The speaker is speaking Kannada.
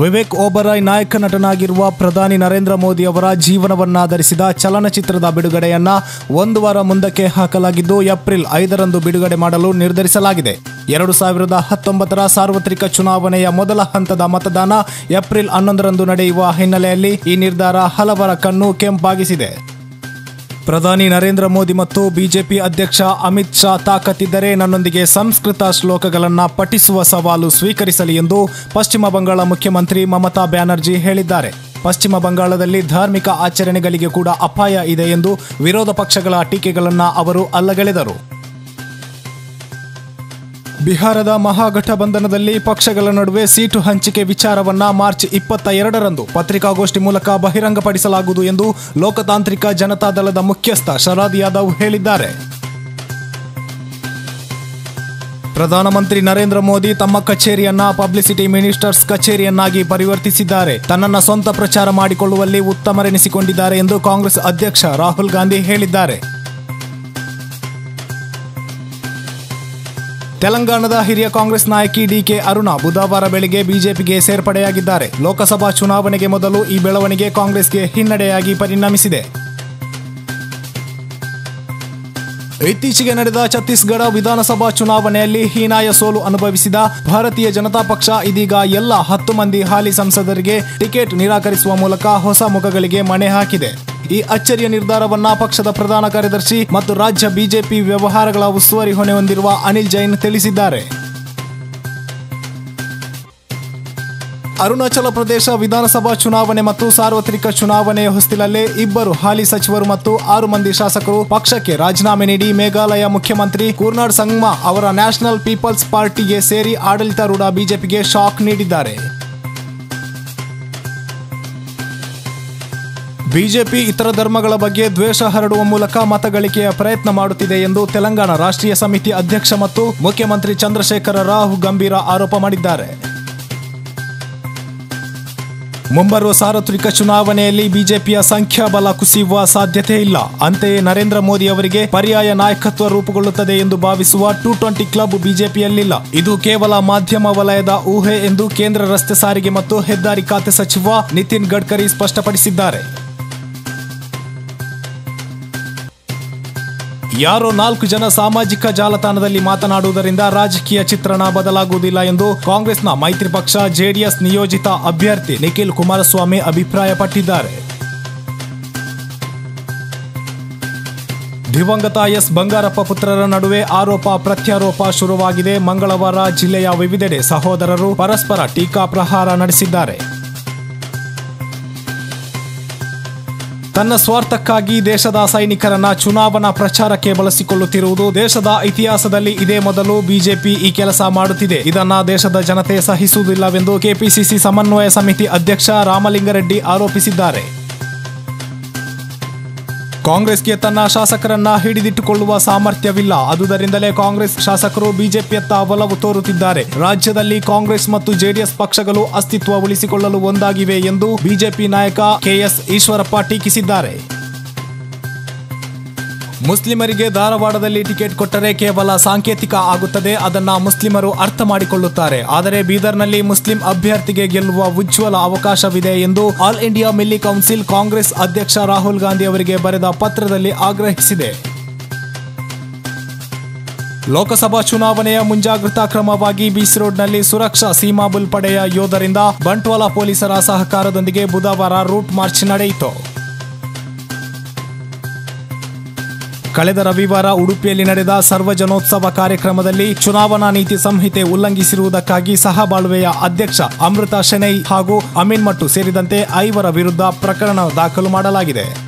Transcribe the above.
ವಿವೇಕ್ ಓಬರಾಯ್ ನಾಯಕ ನಟನಾಗಿರುವ ಪ್ರಧಾನಿ ನರೇಂದ್ರ ಮೋದಿ ಅವರ ಜೀವನವನ್ನಾಧರಿಸಿದ ಚಲನಚಿತ್ರದ ಬಿಡುಗಡೆಯನ್ನ ಒಂದು ವಾರ ಮುಂದಕ್ಕೆ ಹಾಕಲಾಗಿದ್ದು, ಏಪ್ರಿಲ್ ಐದರಂದು ಬಿಡುಗಡೆ ಮಾಡಲು ನಿರ್ಧರಿಸಲಾಗಿದೆ. ಎರಡು ಸಾವಿರದ ಹತ್ತೊಂಬತ್ತರ ಸಾರ್ವತ್ರಿಕ ಚುನಾವಣೆಯ ಮೊದಲ ಹಂತದ ಮತದಾನ ಏಪ್ರಿಲ್ ಹನ್ನೊಂದರಂದು ನಡೆಯುವ ಹಿನ್ನೆಲೆಯಲ್ಲಿ ಈ ನಿರ್ಧಾರ ಹಲವರ ಕಣ್ಣು ಕೆಂಪಾಗಿಸಿದೆ. ಪ್ರಧಾನಿ ನರೇಂದ್ರ ಮೋದಿ ಮತ್ತು ಬಿಜೆಪಿ ಅಧ್ಯಕ್ಷ ಅಮಿತ್ ಶಾ ತಾಕತ್ತಿದ್ದರೆ ನನ್ನೊಂದಿಗೆ ಸಂಸ್ಕೃತ ಶ್ಲೋಕಗಳನ್ನು ಪಠಿಸುವ ಸವಾಲು ಸ್ವೀಕರಿಸಲಿ ಎಂದು ಪಶ್ಚಿಮ ಬಂಗಾಳ ಮುಖ್ಯಮಂತ್ರಿ ಮಮತಾ ಬ್ಯಾನರ್ಜಿ ಹೇಳಿದ್ದಾರೆ. ಪಶ್ಚಿಮ ಬಂಗಾಳದಲ್ಲಿ ಧಾರ್ಮಿಕ ಆಚರಣೆಗಳಿಗೆ ಕೂಡ ಅಪಾಯ ಇದೆ ಎಂದು ವಿರೋಧ ಪಕ್ಷಗಳ ಟೀಕೆಗಳನ್ನು ಅವರು ಅಲ್ಲಗಳೆದರು. ಬಿಹಾರದ ಮಹಾಗಠಬಂಧನದಲ್ಲಿ ಪಕ್ಷಗಳ ನಡುವೆ ಸೀಟು ಹಂಚಿಕೆ ವಿಚಾರವನ್ನ ಮಾರ್ಚ್ ಇಪ್ಪತ್ತ ಎರಡರಂದು ಪತ್ರಿಕಾಗೋಷ್ಠಿ ಮೂಲಕ ಬಹಿರಂಗಪಡಿಸಲಾಗುವುದು ಎಂದು ಲೋಕತಾಂತ್ರಿಕ ಜನತಾದಳದ ಮುಖ್ಯಸ್ಥ ಶರದ್ ಯಾದವ್ ಹೇಳಿದ್ದಾರೆ. ಪ್ರಧಾನಮಂತ್ರಿ ನರೇಂದ್ರ ಮೋದಿ ತಮ್ಮ ಕಚೇರಿಯನ್ನ ಪಬ್ಲಿಸಿಟಿ ಮಿನಿಸ್ಟರ್ಸ್ ಕಚೇರಿಯನ್ನಾಗಿ ಪರಿವರ್ತಿಸಿದ್ದಾರೆ. ತನ್ನನ್ನ ಸ್ವಂತ ಪ್ರಚಾರ ಮಾಡಿಕೊಳ್ಳುವಲ್ಲಿ ಉತ್ತಮರೆನಿಸಿಕೊಂಡಿದ್ದಾರೆ ಎಂದು ಕಾಂಗ್ರೆಸ್ ಅಧ್ಯಕ್ಷ ರಾಹುಲ್ ಗಾಂಧಿ ಹೇಳಿದ್ದಾರೆ. ತೆಲಂಗಾಣದ ಹಿರಿಯ ಕಾಂಗ್ರೆಸ್ ನಾಯಕಿ ಡಿಕೆ ಅರುಣ ಬುಧವಾರ ಬೆಳಗ್ಗೆ ಬಿಜೆಪಿಗೆ ಸೇರ್ಪಡೆಯಾಗಿದ್ದಾರೆ. ಲೋಕಸಭಾ ಚುನಾವಣೆಗೆ ಮೊದಲು ಈ ಬೆಳವಣಿಗೆ ಕಾಂಗ್ರೆಸ್ಗೆ ಹಿನ್ನಡೆಯಾಗಿ ಪರಿಣಮಿಸಿದೆ. ಇತ್ತೀಚೆಗೆ ನಡೆದ ಛತ್ತೀಸ್ಗಢ ವಿಧಾನಸಭಾ ಚುನಾವಣೆಯಲ್ಲಿ ಹೀನಾಯ ಸೋಲು ಅನುಭವಿಸಿದ ಭಾರತೀಯ ಜನತಾ ಪಕ್ಷ ಇದೀಗ ಎಲ್ಲ ಹತ್ತು ಮಂದಿ ಹಾಲಿ ಸಂಸದರಿಗೆ ಟಿಕೆಟ್ ನಿರಾಕರಿಸುವ ಮೂಲಕ ಹೊಸ ಮುಖಗಳಿಗೆ ಮಣೆ ಹಾಕಿದೆ. ಈ ಅಚ್ಚರಿಯ ನಿರ್ಧಾರವನ್ನ ಪಕ್ಷದ ಪ್ರಧಾನ ಕಾರ್ಯದರ್ಶಿ ಮತ್ತು ರಾಜ್ಯ ಬಿಜೆಪಿ ವ್ಯವಹಾರಗಳ ಉಸ್ತುವಾರಿ ಹೊಣೆ ಹೊಂದಿರುವ ಅನಿಲ್ ಜೈನ್ ತಿಳಿಸಿದ್ದಾರೆ. ಅರುಣಾಚಲ ಪ್ರದೇಶ ವಿಧಾನಸಭಾ ಚುನಾವಣೆ ಮತ್ತು ಸಾರ್ವತ್ರಿಕ ಚುನಾವಣೆಯ ಹೊಸ್ತಿಲಲ್ಲೇ ಇಬ್ಬರು ಹಾಲಿ ಸಚಿವರು ಮತ್ತು ಆರು ಮಂದಿ ಶಾಸಕರು ಪಕ್ಷಕ್ಕೆ ರಾಜೀನಾಮೆ ನೀಡಿ ಮೇಘಾಲಯ ಮುಖ್ಯಮಂತ್ರಿ ಕೂರ್ನಾಡ್ ಸಂಗ್ಮಾ ಅವರ ನ್ಯಾಷನಲ್ ಪೀಪಲ್ಸ್ ಪಾರ್ಟಿಗೆ ಸೇರಿ ಆಡಳಿತಾರೂಢ ಬಿಜೆಪಿಗೆ ಶಾಕ್ ನೀಡಿದ್ದಾರೆ. ಬಿಜೆಪಿ ಇತರ ಧರ್ಮಗಳ ಬಗ್ಗೆ ದ್ವೇಷ ಹರಡುವ ಮೂಲಕ ಮತಗಳಿಕೆಯ ಪ್ರಯತ್ನ ಮಾಡುತ್ತಿದೆ ಎಂದು ತೆಲಂಗಾಣ ರಾಷ್ಟ್ರೀಯ ಸಮಿತಿ ಅಧ್ಯಕ್ಷ ಮತ್ತು ಮುಖ್ಯಮಂತ್ರಿ ಚಂದ್ರಶೇಖರ ರಾವ್ ಗಂಭೀರ ಆರೋಪ ಮಾಡಿದ್ದಾರೆ. ಮುಂಬರುವ ಸಾರ್ವತ್ರಿಕ ಚುನಾವಣೆಯಲ್ಲಿ ಬಿಜೆಪಿಯ ಸಂಖ್ಯಾಬಲ ಕುಸಿಯುವ ಸಾಧ್ಯತೆ ಇಲ್ಲ. ಅಂತೆಯೇ ನರೇಂದ್ರ ಮೋದಿ ಅವರಿಗೆ ಪರ್ಯಾಯ ನಾಯಕತ್ವ ರೂಪುಗೊಳ್ಳುತ್ತದೆ ಎಂದು ಭಾವಿಸುವ ಟೂ ಟ್ವೆಂಟಿ ಕ್ಲಬ್ ಬಿಜೆಪಿಯಲ್ಲಿಲ್ಲ. ಇದು ಕೇವಲ ಮಾಧ್ಯಮ ವಲಯದ ಊಹೆ ಎಂದು ಕೇಂದ್ರ ರಸ್ತೆ ಸಾರಿಗೆ ಮತ್ತು ಹೆದ್ದಾರಿ ಖಾತೆ ಸಚಿವ ನಿತಿನ್ ಗಡ್ಕರಿ ಸ್ಪಷ್ಟಪಡಿಸಿದ್ದಾರೆ. ಯಾರೋ ನಾಲ್ಕು ಜನ ಸಾಮಾಜಿಕ ಜಾಲತಾಣದಲ್ಲಿ ಮಾತನಾಡುವುದರಿಂದ ರಾಜಕೀಯ ಚಿತ್ರಣ ಬದಲಾಗುವುದಿಲ್ಲ ಎಂದು ಕಾಂಗ್ರೆಸ್ನ ಮೈತ್ರಿ ಪಕ್ಷ, ಜೆಡಿಎಸ್ ನಿಯೋಜಿತ ಅಭ್ಯರ್ಥಿ ನಿಖಿಲ್ ಕುಮಾರಸ್ವಾಮಿ ಅಭಿಪ್ರಾಯಪಟ್ಟಿದ್ದಾರೆ. ದಿವಂಗತ ಎಸ್. ಬಂಗಾರಪ್ಪ ಪುತ್ರರ ನಡುವೆ ಆರೋಪ ಪ್ರತ್ಯಾರೋಪ ಶುರುವಾಗಿದೆ. ಮಂಗಳವಾರ ಜಿಲ್ಲೆಯ ವಿವಿಧೆಡೆ ಸಹೋದರರು ಪರಸ್ಪರ ಟೀಕಾ ಪ್ರಹಾರ ನಡೆಸಿದ್ದಾರೆ. ತನ್ನ ಸ್ವಾರ್ಥಕ್ಕಾಗಿ ದೇಶದ ಸೈನಿಕರನ್ನ ಚುನಾವಣಾ ಪ್ರಚಾರಕ್ಕೆ ಬಳಸಿಕೊಳ್ಳುತ್ತಿರುವುದು ದೇಶದ ಇತಿಹಾಸದಲ್ಲಿ ಇದೇ ಮೊದಲು ಬಿಜೆಪಿ ಈ ಕೆಲಸ ಮಾಡುತ್ತಿದೆ. ಇದನ್ನ ದೇಶದ ಜನತೆ ಸಹಿಸುವುದಿಲ್ಲವೆಂದು ಕೆಪಿಸಿಸಿ ಸಮನ್ವಯ ಸಮಿತಿ ಅಧ್ಯಕ್ಷ ರಾಮಲಿಂಗರೆಡ್ಡಿ ಆರೋಪಿಸಿದ್ದಾರೆ. ಕಾಂಗ್ರೆಸ್ಗೆ ತನ್ನ ಶಾಸಕರನ್ನ ಹಿಡಿದಿಟ್ಟುಕೊಳ್ಳುವ ಸಾಮರ್ಥ್ಯವಿಲ್ಲ. ಅದುದರಿಂದಲೇ ಕಾಂಗ್ರೆಸ್ ಶಾಸಕರು ಬಿಜೆಪಿಯತ್ತ ಒಲವು ತೋರುತ್ತಿದ್ದಾರೆ. ರಾಜ್ಯದಲ್ಲಿ ಕಾಂಗ್ರೆಸ್ ಮತ್ತು ಜೆಡಿಎಸ್ ಪಕ್ಷಗಳು ಅಸ್ತಿತ್ವ ಉಳಿಸಿಕೊಳ್ಳಲು ಒಂದಾಗಿವೆ ಎಂದು ಬಿಜೆಪಿ ನಾಯಕ ಕೆಎಸ್ ಈಶ್ವರಪ್ಪ ಟೀಕಿಸಿದ್ದಾರೆ. ಮುಸ್ಲಿಮರಿಗೆ ಧಾರವಾಡದಲ್ಲಿ ಟಿಕೆಟ್ ಕೊಟ್ಟರೆ ಕೇವಲ ಸಾಂಕೇತಿಕ ಆಗುತ್ತದೆ, ಅದನ್ನ ಮುಸ್ಲಿಮರು ಅರ್ಥ ಮಾಡಿಕೊಳ್ಳುತ್ತಾರೆ. ಆದರೆ ಬೀದರ್ನಲ್ಲಿ ಮುಸ್ಲಿಂ ಅಭ್ಯರ್ಥಿಗೆ ಗೆಲ್ಲುವ ಉಜ್ವಲ ಅವಕಾಶವಿದೆ ಎಂದು all India Milli council Congress ಅಧ್ಯಕ್ಷ ರಾಹುಲ್ ಗಾಂಧಿ ಅವರಿಗೆ ಬರೆದ ಪತ್ರದಲ್ಲಿ ಆಗ್ರಹಿಸಿದೆ. ಲೋಕಸಭಾ ಚುನಾವಣೆಯ ಮುಂಜಾಗ್ರತಾ ಕ್ರಮವಾಗಿ ಬೀಸ್ ರೋಡ್ನಲ್ಲಿ ಸುರಕ್ಷಾ ಸೀಮಾಬುಲ್ ಪಡೆಯ ಯೋಧರಿಂದ ಬಂಟ್ವಾಲ ಪೊಲೀಸರ ಸಹಕಾರದೊಂದಿಗೆ ಬುಧವಾರ ರೂಟ್ ಮಾರ್ಚ್ ನಡೆಯಿತು. ಕಳೆದ ರವಿವಾರ ಉಡುಪಿಯಲ್ಲಿ ನಡೆದ ಸರ್ವಜನೋತ್ಸವ ಕಾರ್ಯಕ್ರಮದಲ್ಲಿ ಚುನಾವಣಾ ನೀತಿ ಸಂಹಿತೆ ಉಲ್ಲಂಘಿಸಿರುವುದಕ್ಕಾಗಿ ಸಹಬಾಳ್ವೆಯ ಅಧ್ಯಕ್ಷ ಅಮೃತ ಶೆನೈ ಹಾಗೂ ಅಮೀನ್ ಮಟ್ಟು ಸೇರಿದಂತೆ ಐವರ ವಿರುದ್ಧ ಪ್ರಕರಣ ದಾಖಲು ಮಾಡಲಾಗಿದೆ.